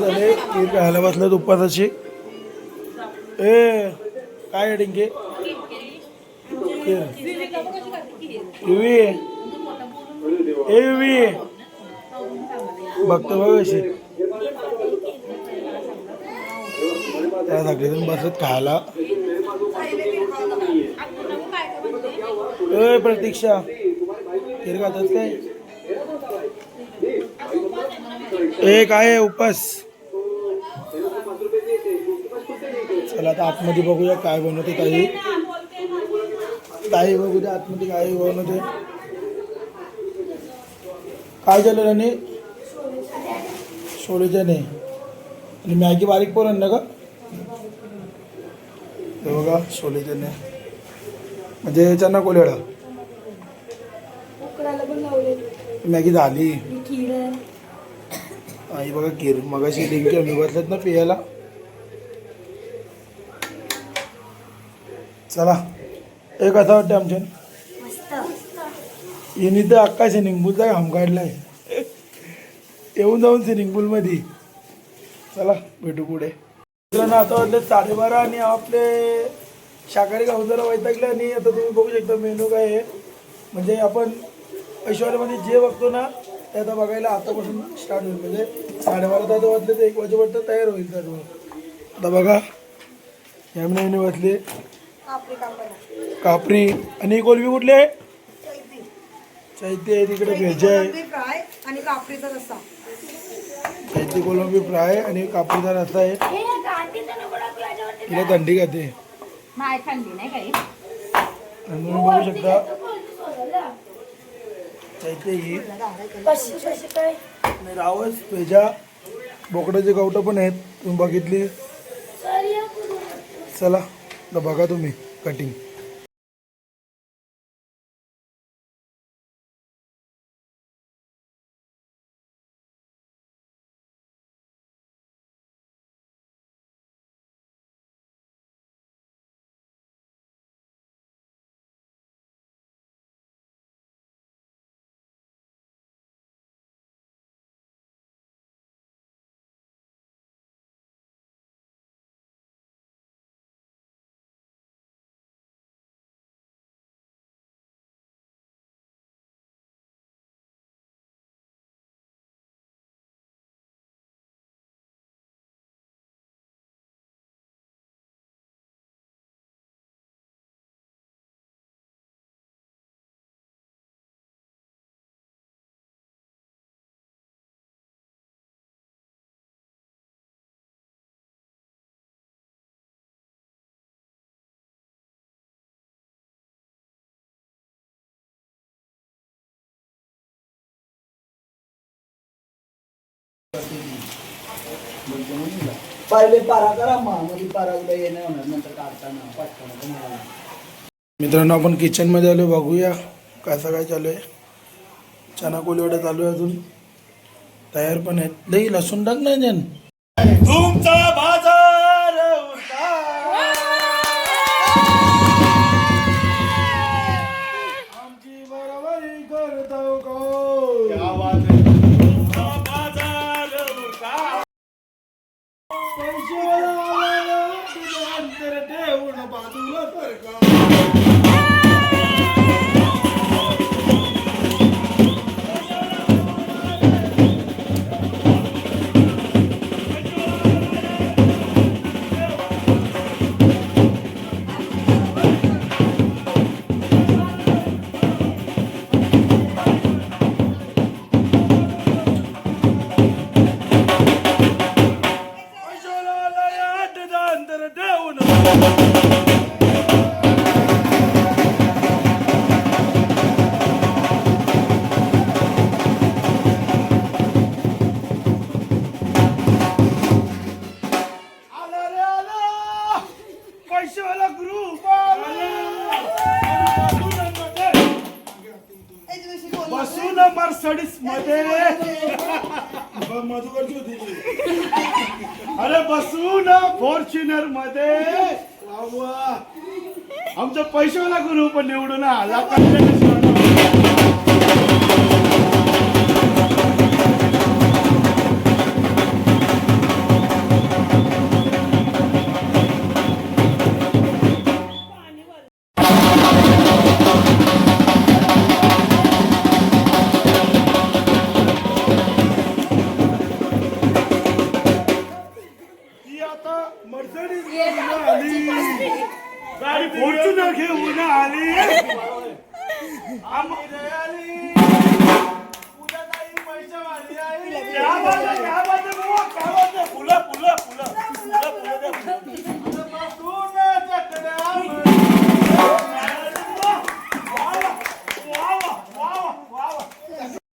झाले खीर खायला बसलेत दुपाराची ए काय डिंके युवी ए युवी बघतो बघशी त्या सगळेजण बसत खायला. ए प्रतीक्षा. खीर खातात काय? ए काय आहे उपास चला आता आतमध्ये बघूया काय बनवते ताई. ताई बघू द्या आतमध्ये काय बनवते. काय झालं राणे छोले नाही आणि मॅगी बारीक पण ना का हे बघा छोले म्हणजे चना उकडायला पण लावले मॅगी झाली. खीर आई बघा गिर मगाशी डिंकी आम्ही बसलेत ना पियाला. चला. एक असं वाटतं आमच्या मस्त. हिनी तर अक्का स्विमिंग पूलचा घाम काढलाय. येऊन जाऊन स्विमिंग पूलमध्ये चला भेटू पुढे. मित्रांनो आता वाजले साडेबारा आणि आपले शाकाहारी गाव जरा वैतागले आणि आता तुम्ही बघू शकता मेनू काय आहे. म्हणजे आपण ऐश्वर्यामध्ये जे बघतो ना ते आता बघायला आतापासून स्टार्ट होईल. म्हणजे साडेबारा तास वाजले तर एक वाजेपर्यंत तयार होईल सर्व. आता बघा. या महिने वाजले. आपली कापड कापरी आणि कोलबी कुठले चैत्य आहे तिकडे भेज आहे. फ्राय आणि कापडीचा रस्सा. चैत्य कोलंबी फ्राय आणि कापरीचा रस्ता आहे. तिला थंडी खाते. नाही थंडी नाही काही. आणि तुम्ही बघू शकता. चैत्य ही. आणि रावस भेजा बोकडाचे गावठं पण आहेत. तुम्ही बघितली. चला. तर बघा तुम्ही कटिंग पहिले पारा करा. मग मध्ये पाराला येणं होणार. नंतर काढताना पटकन मित्रांनो आपण किचनमध्ये आलो बघूया कसं काय चालू आहे. चना कोलिवडा चालू आहे अजून. तयार पण आहेत. लई लसूण टाक नाही जन तुमचा बाजार आमची बरोबरी करतो बाजार पैशावाला आला, तुझं अंतर पैशावाला ग्रुप बसून मर्सडीसमध्ये मधुकरची होती ती. अरे बसून फॉर्च्युनरमध्ये. आमचा पैशावाला ग्रुप निवडून आला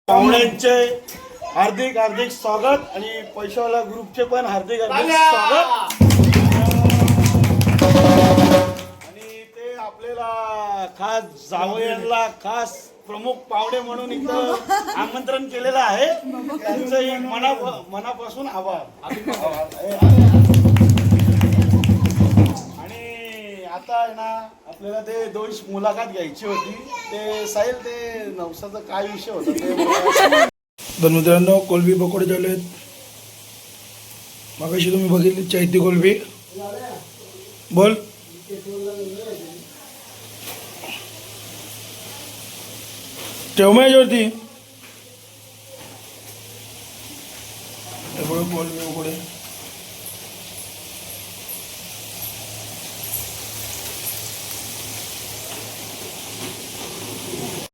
पाहुण्यांचे हार्दिक हार्दिक स्वागत आणि पैशावाला ग्रुपचे पण हार्दिक हार्दिक स्वागत. आणि ते आपल्याला खास जावयांना खास प्रमुख पाहुणे म्हणून इथं आमंत्रण केलेलं आहे. त्यांचंही मना मनापासून आभार. आणि आता आहे ना आपल्याला ते दोन मुलाखत घ्यायची होती. ते साहिल ते नवसाचा काय विषय होता ते तर मित्रांनो कोलबी पकोडे चालू आहेत. मागाशी तुम्ही बघितली चैती कोलबी. बोल. ठेव मग याच्यावरती हे बघा कोलबी